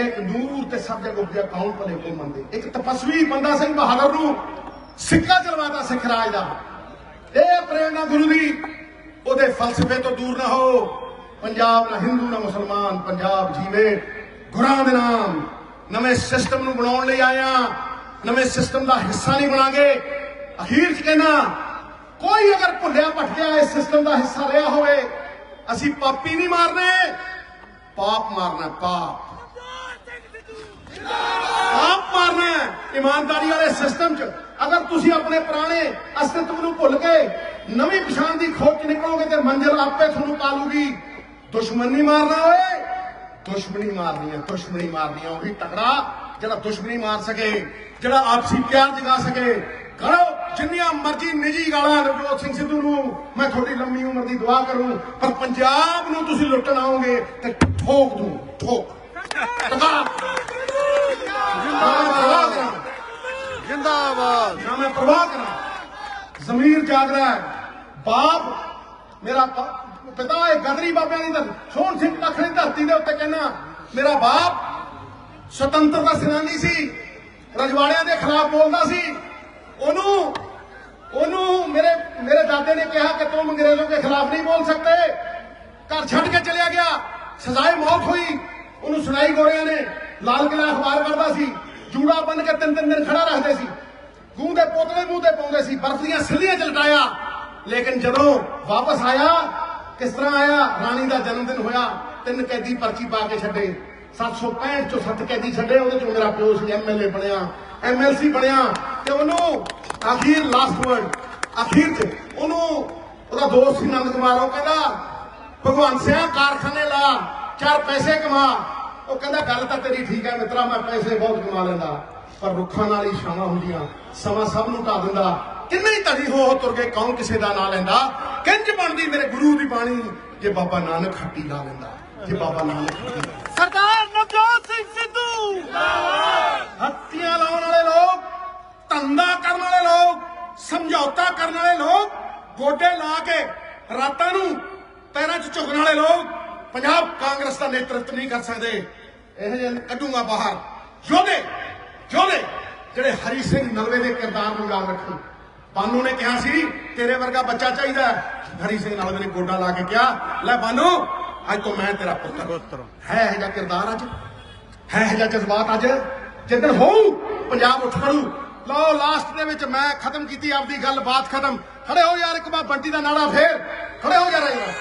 ਇੱਕ ਨੂਰ ਤੇ ਸਭ ਜਗ੍ਹਾ ਉੱਪਰ ਕੌਣ ਭਲੇ ਕੋ ਮੰਦੇ ਇੱਕ ਤਪਸਵੀ ਬੰਦਾ ਸਿੰਘ ਬਹਾਦਰ ਨੂੰ ਸਿੱਕਾ ਚਲਵਾਤਾ ਸਿੱਖ ਰਾਜ ਦਾ। ਇਹ ਪ੍ਰੇਰਣਾ ਗੁਰੂ ਦੀ, ਉਹਦੇ ਫਲਸਫੇ ਤੋਂ ਦੂਰ ਨਾ ਹੋ। ਪੰਜਾਬ ਨਾ ਹਿੰਦੂ ਨਾ ਮੁਸਲਮਾਨ, ਪੰਜਾਬ ਜੀਵੇ ਗੁਰਾਂ ਦੇ ਨਾਮ। ਨਵੇਂ ਸਿਸਟਮ ਨੂੰ ਬਣਾਉਣ ਲਈ ਆਇਆ। ਨਵੇਂ ਸਿਸਟਮ ਦਾ ਹਿੱਸਾ ਨਹੀਂ ਬਣਾਂਗੇ। ਅਖੀਰ ਚ ਕਹਿਣਾ ਕੋਈ ਅਗਰ ਭੁੱਲਿਆ ਭਟਕਿਆ ਇਸ ਸਿਸਟਮ ਦਾ ਹਿੱਸਾ ਰਿਹਾ ਹੋਵੇ, ਅਸੀਂ ਪਾਪੀ ਨਹੀਂ ਮਾਰਨੇ। ਪਾਪ ਮਾਰਨਾ ਪਾਪ। ਆਪ ਮਾਰਨਾ ਇਮਾਨਦਾਰੀ ਵਾਲੇ ਸਿਸਟਮ 'ਚ। ਅਗਰ ਤੁਸੀਂ ਆਪਣੇ ਪੁਰਾਣੇ ਅਸਤਿਤਵ ਨੂੰ ਭੁੱਲ ਕੇ ਨਵੀਂ ਪਛਾਣ ਦੀ ਖੋਜ ਨਿਕਲੋਗੇ ਤੇ ਮੰਜ਼ਿਲ ਆਪੇ ਤੁਹਾਨੂੰ ਪਾਲੂਗੀ। ਦੁਸ਼ਮਣ ਨਹੀਂ ਮਾਰਨਾ ਓਏ। ਦੁਸ਼ਮਣੀ ਮਾਰਨੀ ਹੈ ਦੁਸ਼ਮਣੀ ਮਾਰਨੀ ਹੈ ਉਹੀ ਤਕੜਾ ਜਿਹੜਾ ਦੁਸ਼ਮਣੀ ਮਾਰ ਸਕੇ ਜਿਹੜਾ ਆਪਸੀ ਪਿਆਰ ਜਗਾ ਸਕੇ। ਕਰੋ ਜਿੰਨੀਆਂ ਮਰਜ਼ੀ ਨਿੱਜੀ ਗਾਲਾਂ ਨਵਜੋਤ ਸਿੰਘ ਸਿੱਧੂ ਨੂੰ ਮੈਂ ਤੁਹਾਡੀ ਲੰਮੀ ਉਮਰ ਦੀ ਦੁਆ ਕਰੂੰ ਪਰ ਪੰਜਾਬ ਨੂੰ ਤੁਸੀਂ ਲੁੱਟਣ ਆਓਗੇ ਤੇ ਠੋਕ ਦੂੰ ਠੋਕ। ਜਿੰਦਾਬਾਦ। ਨਾ ਮੈਂ ਪ੍ਰਵਾਹ ਕਰਾਂ। ਜ਼ਮੀਰ ਜਾਗ ਰਿਹਾ ਹੈ। ਬਾਪ ਮੇਰਾ ਪਿਤਾ, ਇਹ ਗਦਰੀ ਬਾਬਿਆਂ ਦੀ ਧਰਤੀ, ਸੋਹਣ ਸਿੰਘ ਤਖਣੀ ਧਰਤੀ ਦੇ ਉੱਤੇ ਕਹਿੰਦਾ, ਮੇਰਾ ਬਾਪ ਸੁਤੰਤਰਤਾ ਸੈਨਾਨੀ ਸੀ, ਰਜਵਾੜਿਆਂ ਦੇ ਖਿਲਾਫ ਬੋਲਦਾ ਸੀ। ਉਹਨੂੰ ਉਹਨੂੰ ਮੇਰੇ ਮੇਰੇ ਦਾਦੇ ਨੇ ਕਿਹਾ ਕਿ ਤੁਮ ਅੰਗਰੇਜ਼ੋਂ ਕੇ ਖਿਲਾਫ ਨਹੀਂ ਬੋਲ ਸਕਤੇ ਘਰ ਛੱਡ ਕੇ ਚਲਿਆ ਗਿਆ। ਸਜ਼ਾਏ ਮੌਤ ਹੋਈ। ਉਹਨੂੰ ਸੁਣਾਈ ਗੋਰਿਆਂ ਨੇ, ਲਾਲ ਕਿਲਾ ਅਖਬਾਰ ਕਰਦਾ ਸੀ। ਜੂੜਾ ਬੰਨ ਕੇ ਤਿੰਨ ਤਿੰਨ ਦਿਨ ਖੜਾ ਰੱਖਦੇ ਸੀ। ਗੂੰ ਦੇ ਪੋਤਲੇ ਮੂੰਹ ਤੇ ਪਾਉਂਦੇ ਸੀ। ਬਰਫ਼ ਦੀਆਂ ਸਿੱਲੀਆਂ ਚਲਟਾਇਆ ਲੇਕਿਨ ਜਦੋਂ ਵਾਪਸ ਆਇਆ ਕਿਸ ਤਰ੍ਹਾਂ ਆਇਆ? ਰਾਣੀ ਦਾ ਜਨਮ ਦਿਨ ਹੋਇਆ, ਤਿੰਨ ਕੈਦੀ ਪਰਚੀ ਪਾ ਕੇ ਛੱਡੇ। 765 ਚੋਂ ਸੱਤ ਕੈਦੀ ਛੱਡੇ, ਉਹਦੇ ਚੋਂ ਮੇਰਾ ਪਿਓ ਸੀ ਐਮਐਲਏ ਬਣਿਆ। ਐਮਐਲਸੀ ਬਣਿਆ ਤੇ ਉਹਨੂੰ ਆਖੀਰ ਲਾਸਟ ਵਰਡ ਆਖੀਰ ਚ ਉਹਨੂੰ ਉਹਦਾ ਦੋਸਤ ਸੀ ਨੰਦ ਕੁਮਾਰ, ਉਹ ਕਹਿੰਦਾ, ਭਗਵਾਨ ਸਿਆ ਕਾਰਖਾਨੇ ਲਾ, ਚਾਰ ਪੈਸੇ ਕਮਾ। ਉਹ ਕਹਿੰਦਾ, ਗੱਲ ਤਾਂ ਤੇਰੀ ਠੀਕ ਹੈ ਮਿੱਤਰਾ, ਮੈਂ ਪੈਸੇ ਬਹੁਤ ਕਮਾ ਲੈਂਦਾ, ਪਰ ਰੁੱਖਾਂ ਨਾਲ ਹੀ ਛਾਵਾਂ ਹੁੰਦੀਆਂ, ਸਮਾਂ ਸਭ ਨੂੰ ਢਾ ਦਿੰਦਾ। ਕਿੰਨੇ ਹੀ ਧੜੀ ਹੋ ਤੁਰ ਗਏ ਕੌਣ ਕਿਸੇ ਦਾ ਨਾਂ ਲੈਂਦਾ? ਕਿੰਜ ਬਣਦੀ ਮੇਰੇ ਗੁਰੂ ਦੀ ਬਾਣੀ? ਜੇ ਬਾਬਾ ਨਾਨਕ ਖੱਟੀ ਲਾ ਲੈਂਦਾ ਜੇ ਬਾਬਾ ਨਾਨਕ। ਸਰਦਾਰ ਨਵਜੋਤ ਸਿੰਘ ਸਿੱਧੂ। ਹੱਥੀਆਂ ਲਾਉਣ ਵਾਲੇ ਲੋਕ ਧੰਦਾ ਕਰਨ ਵਾਲੇ ਲੋਕ ਸਮਝੌਤਾ ਕਰਨ ਵਾਲੇ ਲੋਕ ਗੋਡੇ ਲਾ ਕੇ ਰਾਤਾਂ ਨੂੰ ਪੈਰਾਂ 'ਚ ਝੁਕਣ ਵਾਲੇ ਲੋਕ ਪੰਜਾਬ ਕਾਂਗਰਸ ਦਾ ਨੇਤਰਤਵ ਨਹੀਂ ਕਰ ਸਕਦੇ। ਇਹ ਜਿਹੇ ਕੱਢੂਗਾ ਬਾਹਰ। ਯੋਧੇ ਯੋਧੇ ਜਿਹੜੇ ਹਰੀ ਸਿੰਘ ਨਲਵੇ ਦੇ ਕਿਰਦਾਰ ਨੂੰ ਯਾਦ ਰੱਖਣ। ਬਾਨੂ ਨੇ ਕਿਹਾ ਸੀ ਤੇਰੇ ਵਰਗਾ ਬੱਚਾ ਚਾਹੀਦਾ। ਹਰੀ ਸਿੰਘ ਨਲਵੇ ਨੇ ਗੋਡਾ ਲਾ ਕੇ ਕਿਹਾ ਲੈ ਬਾਨੂ ਅੱਜ ਤੋਂ ਮੈਂ ਤੇਰਾ ਪੁੱਤਰ। ਹੈ। ਇਹ ਜਿਹਾ ਕਿਰਦਾਰ ਅੱਜ। ਹੈ ਇਹ ਜਿਹਾ ਜਜ਼ਬਾਤ ਅੱਜ। ਜਿੱਦਣ ਹੋਊ ਪੰਜਾਬ ਉੱਠ ਖੜੂ ਲਓ ਲਾਸਟ ਦੇ ਵਿੱਚ ਮੈਂ ਖਤਮ ਕੀਤੀ ਆਪਦੀ ਗੱਲ ਬਾਤ ਖਤਮ। ਖੜੇ ਹੋ ਯਾਰ ਇੱਕ ਵਾਰ ਬੰਟੀ ਦਾ ਨਾਰਾ ਫੇਰ। ਖੜੇ ਹੋ ਯਾਰ ਯਾਰ